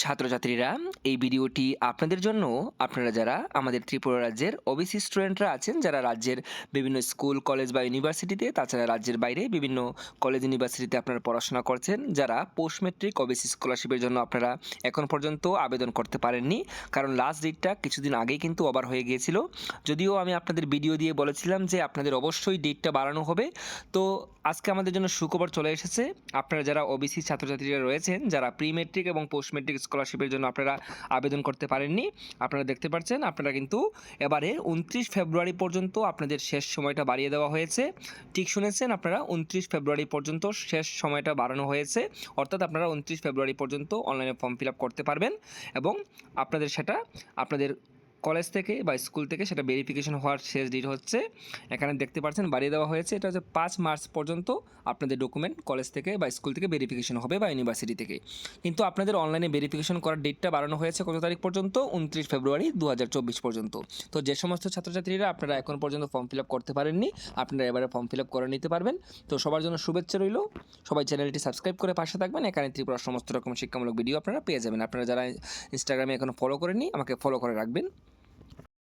ছাত্রছাত্রীরা, এই ভিডিওটি আপনাদের জন্য। আপনারা যারা আমাদের ত্রিপুরা রাজ্যের ওবিসি স্টুডেন্টরা আছেন, যারা রাজ্যের বিভিন্ন স্কুল, কলেজ বা ইউনিভার্সিটিতে, তাছাড়া রাজ্যের বাইরে বিভিন্ন কলেজ, ইউনিভার্সিটিতে আপনারা পড়াশোনা করছেন, যারা পোস্ট মেট্রিক ওবিসি স্কলারশিপের জন্য আপনারা এখন পর্যন্ত আবেদন করতে পারেননি। কারণ লাস্ট ডেটটা কিছুদিন আগেই কিন্তু ওভার হয়ে গিয়েছিল। যদিও আমি আপনাদের ভিডিও দিয়ে বলেছিলাম যে আপনাদের অবশ্যই ডেটটা বাড়ানো হবে। তো আজকে আমাদের জন্য সুখবর চলে এসেছে। আপনারা যারা ওবিসি ছাত্রছাত্রীরা রয়েছেন, যারা প্রি মেট্রিক এবং পোস্ট মেট্রিক স্কলারশিপের জন্য আপনারা আবেদন করতে পারেননি। আপনারা দেখতে পাচ্ছেন, আপনারা কিন্তু এবারে উনত্রিশ ফেব্রুয়ারি পর্যন্ত আপনাদের শেষ সময়টা বাড়িয়ে দেওয়া হয়েছে। ঠিক শুনেছেন, আপনারা উনত্রিশ ফেব্রুয়ারি পর্যন্ত শেষ সময়টা বাড়ানো হয়েছে। অর্থাৎ আপনারা উনত্রিশ ফেব্রুয়ারি পর্যন্ত অনলাইনে ফর্ম ফিল আপ করতে পারবেন এবং আপনাদের সেটা, আপনাদের কলেজ থেকে বা স্কুল থেকে সেটা ভেরিফিকেশন হওয়ার শেষ ডেট হচ্ছে। এখানে দেখতে পাচ্ছেন বাড়িয়ে দেওয়া হয়েছে। এটা হচ্ছে পাঁচ মার্চ পর্যন্ত আপনাদের ডকুমেন্ট কলেজ থেকে বা স্কুল থেকে ভেরিফিকেশন হবে বা ইউনিভার্সিটি থেকে। কিন্তু আপনাদের অনলাইনে ভেরিফিকেশন করার ডেটটা বাড়ানো হয়েছে কত তারিখ পর্যন্ত? উনত্রিশ ফেব্রুয়ারি দু হাজার চব্বিশ পর্যন্ত। তো যে সমস্ত ছাত্রছাত্রীরা আপনারা এখন পর্যন্ত ফর্ম ফিল আপ করতে পারেননি, আপনারা এবারে ফর্ম ফিল আপ করে নিতে পারবেন। তো সবার জন্য শুভেচ্ছা রইল। সবাই চ্যানেলটি সাবস্ক্রাইব করে পাশে থাকবেন। এখানে ত্রিপুরার সমস্ত রকম শিক্ষামূলক ভিডিও আপনারা পেয়ে যাবেন। আপনারা যারা ইনস্টাগ্রামে এখনও ফলো করেননি, আমাকে ফলো করে রাখবেন।